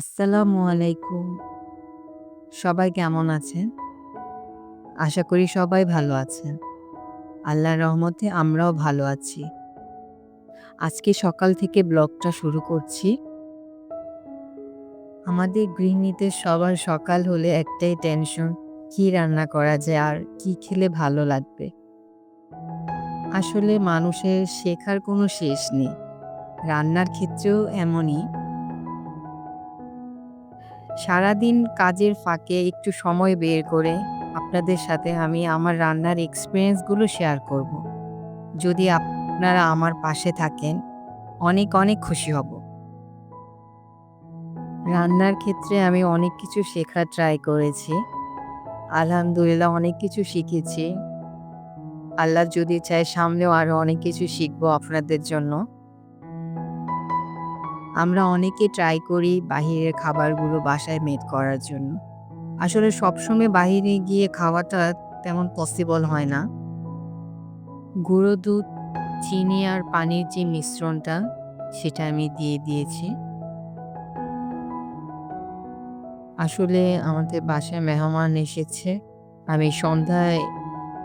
আসসালামু আলাইকুম। সবাই কেমন আছেন? আশা করি সবাই ভালো আছেন। আল্লাহর রহমতে আমরাও ভালো আছি। আজকে সকাল থেকে ব্লগটা শুরু করছি। আমাদের গৃহিণীতে সবার সকাল হলে একটাই টেনশন, কি রান্না করা যায় আর কি খেলে ভালো লাগবে। আসলে মানুষের শেখার কোনো শেষ নেই। রান্নার ক্ষেত্রেও এমনই। সারাদিন কাজের ফাঁকে একটু সময় বের করে আপনাদের সাথে আমি আমার রান্নার এক্সপিরিয়েন্সগুলো শেয়ার করব। যদি আপনারা আমার পাশে থাকেন, অনেক অনেক খুশি হব। রান্নার ক্ষেত্রে আমি অনেক কিছু শেখার ট্রাই করেছি। আলহামদুলিল্লাহ অনেক কিছু শিখেছি। আল্লাহ যদি চায় সামনেও আরও অনেক কিছু শিখব আপনাদের জন্য। আমরা অনেকে ট্রাই করি বাহিরের খাবারগুলো বাসায় মেড করার জন্য। আসলে সবসময় বাহিরে গিয়ে খাওয়াটা তেমন পসিবল হয় না। গুঁড়ো দুধ, চিনি আর পানির যে মিশ্রণটা সেটা আমি দিয়ে দিয়েছি। আসলে আমাদের বাসায় মেহমান এসেছে। আমি সন্ধ্যায়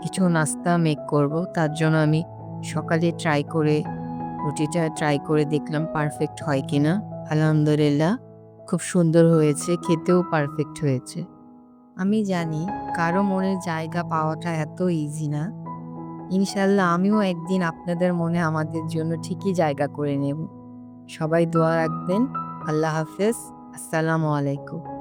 কিছু নাস্তা মেক করব। তার জন্য আমি সকালে ট্রাই করে রুটিটা ট্রাই করে দেখলাম পারফেক্ট হয় কিনা। আলহামদুলিল্লাহ খুব সুন্দর হয়েছে, খেতেও পারফেক্ট হয়েছে। আমি জানি কারও মনের জায়গা পাওয়াটা এত ইজি না। ইনশাল্লাহ আমিও একদিন আপনাদের মনে আমাদের জন্য ঠিকই জায়গা করে নেব। সবাই দোয়া রাখবেন। আল্লাহ হাফেজ। আসসালামু আলাইকুম।